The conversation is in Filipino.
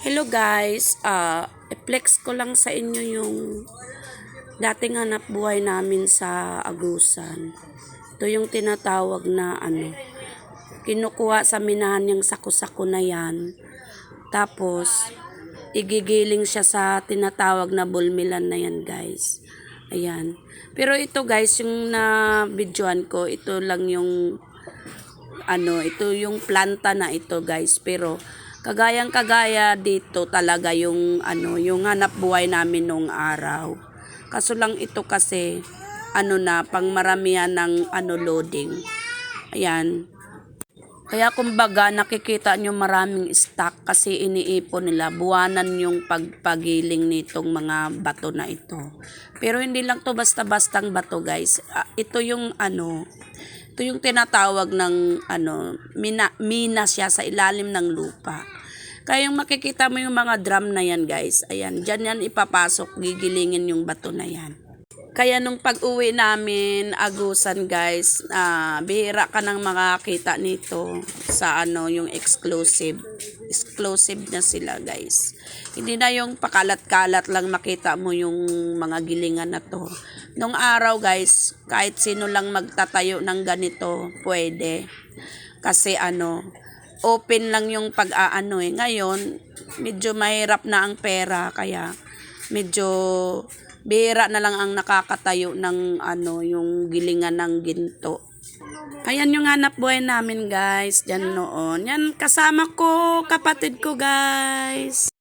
Hello guys, ah i-flex ko lang sa inyo yung dating hanap buhay namin sa Agusan. Ito yung tinatawag na ano, kinukuha sa minahan yung sako-sako na yan. Tapos, igigiling siya sa tinatawag na bulmilan na yan guys. Ayan. Pero ito guys, yung na videoan ko, ito lang yung ano, ito yung planta na ito guys. Pero kagayang kagaya dito talaga yung ano, yung hanap buhay namin nung araw. Kaso lang ito kasi ano na pangmaramihan ng ano loading. Ayan. Kaya kumbaga nakikita nyo maraming stock kasi iniipon nila buwanan yung pagpagiling nitong mga bato na ito. Pero hindi lang to basta-bastang bato guys. Ah, Ito yung ano, ito yung tinatawag ng ano, mina, mina siya sa ilalim ng lupa. Kaya yung makikita mo yung mga drum na yan guys, ayan, dyan yan ipapasok, gigilingin yung bato na yan. Kaya nung pag-uwi namin, agusan guys, ah, bihira ka nang makakita nito sa ano, yung exclusive. Exclusive na sila guys. Hindi na yung pakalat-kalat lang makita mo yung mga gilingan na to. Nung araw guys, kahit sino lang magtatayo ng ganito, pwede. Kasi ano, open lang yung pag-aano eh. Ngayon, medyo mahirap na ang pera, kaya medyo bihira na lang ang nakakatayo ng ano, yung gilingan ng ginto. Ayan yung hanap buhay namin guys, dyan noon. Yan kasama ko, kapatid ko guys.